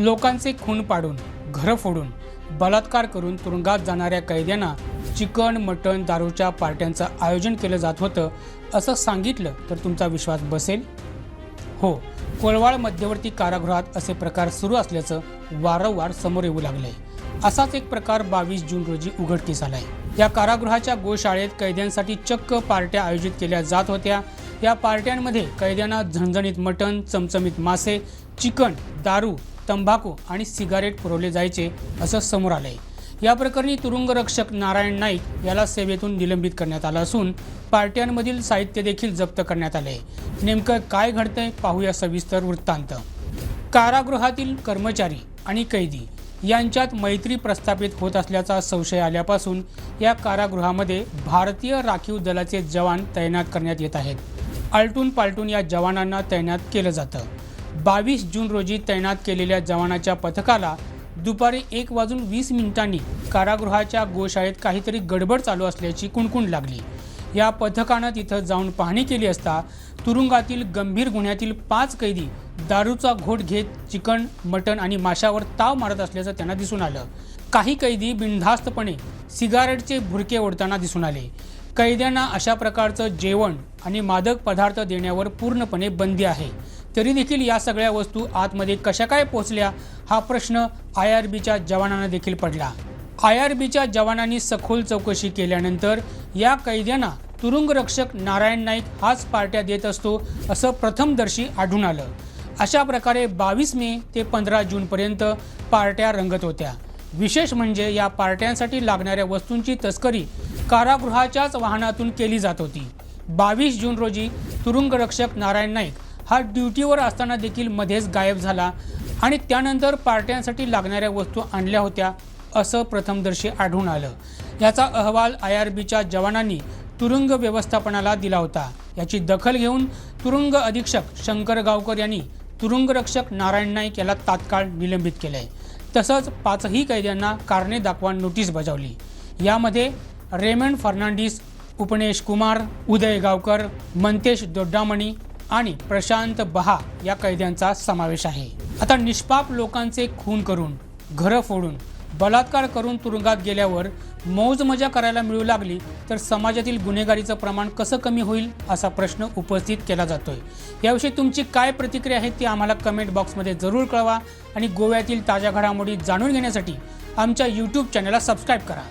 लोकांचे खून पाडून घरं फोडून बलात्कार करून तुरुंगात जाणाऱ्या कैद्यांना चिकन मटण दारूच्या पार्ट्यांचं आयोजन केलं जात होतं असं सांगितलं तर तुमचा विश्वास बसेल? हो कोळवाळ मध्यवर्ती कारागृहात असे प्रकार सुरू असल्याचं वारंवार समोर येऊ लागलंय. असाच एक प्रकार बावीस जून रोजी उघडकीस आलाय. या कारागृहाच्या गोशाळेत कैद्यांसाठी चक्क पार्ट्या आयोजित केल्या जात होत्या. या पार्ट्यांमध्ये कैद्यांना झणझणीत मटण चमचमीत मासे चिकन दारू तंबाखू आणि सिगारेट पुरवले जायचे असं समोर आलंय. या प्रकरणी तुरुंगरक्षक नारायण नाईक याला सेवेतून निलंबित करण्यात आलं असून पार्ट्यांमधील साहित्य देखील जप्त करण्यात आले नेमकं काय घडतंय पाहूया सविस्तर वृत्तांत. कारागृहातील कर्मचारी आणि कैदी यांच्यात मैत्री प्रस्थापित होत असल्याचा संशय आल्यापासून या कारागृहामध्ये भारतीय राखीव दलाचे जवान तैनात करण्यात येत आहेत. आलटून पालटून या जवानांना तैनात केलं जातं. बावीस जून रोजी तैनात केलेल्या जवानाच्या पथकाला दुपारी एक वाजून वीस मिनिटांनी कारागृहाच्या गोशाळेत काहीतरी गडबड चालू असल्याची कुणकुण लागली. या पथकानं तिथं जाऊन पाहणी केली असता तुरुंगातील गंभीर गुन्ह्यातील पाच कैदी दारूचा घोट घेत चिकन मटण आणि माशावर ताव मारत असल्याचं त्यांना दिसून आलं. काही कैदी बिनधास्तपणे सिगारेटचे भुरके ओढताना दिसून आले. कैद्यांना अशा प्रकारचं जेवण आणि मादक पदार्थ देण्यावर पूर्णपणे बंदी आहे. तरी देखील या सगळ्या वस्तू आतमध्ये कशा काय पोहोचल्या हा प्रश्न आय आर बीच्या जवानांना देखील पडला. आय आर बीच्या जवानांनी सखोल चौकशी केल्यानंतर या कैद्यांना तुरुंगरक्षक नारायण नाईक हाच पार्ट्या देत असतो असं प्रथमदर्शी आढळून आलं. अशा प्रकारे बावीस मे ते पंधरा जूनपर्यंत पार्ट्या रंगत होत्या. विशेष म्हणजे या पार्ट्यांसाठी लागणाऱ्या वस्तूंची तस्करी कारागृहाच्याच वाहनातून केली जात होती. बावीस जून रोजी तुरुंगरक्षक नारायण नाईक हा ड्युटीवर असताना देखील मध्येच गायब झाला आणि त्यानंतर पार्ट्यांसाठी लागणाऱ्या वस्तू आणल्या होत्या असं प्रथमदर्शी आढळून आलं. याचा अहवाल आय आर बीच्या जवानांनी तुरुंग व्यवस्थापनाला दिला होता. याची दखल घेऊन तुरुंग अधीक्षक शंकर गावकर यांनी तुरुंगरक्षक नारायण नाईक याला तात्काळ निलंबित केलंय. तसंच पाचही कैद्यांना कारणे दाखवा नोटीस बजावली. यामध्ये रेमंड फर्नांडिस उपनेश कुमार उदय गावकर मंतेश दोड्डामणी आणि प्रशांत बहा या कैद्यांचा समावेश आहे. आता निष्पाप लोकांचे खून करून घरं फोडून बलात्कार करून तुरुंगात गेल्यावर मौज मजा करायला मिळू लागली तर समाजातील गुन्हेगारीचं प्रमाण कसं कमी होईल असा प्रश्न उपस्थित केला जातोय. याविषयी तुमची काय प्रतिक्रिया आहे ती आम्हाला कमेंट बॉक्समध्ये जरूर कळवा आणि गोव्यातील ताज्या घडामोडी जाणून घेण्यासाठी आमच्या यूट्यूब चॅनलला सबस्क्राईब करा.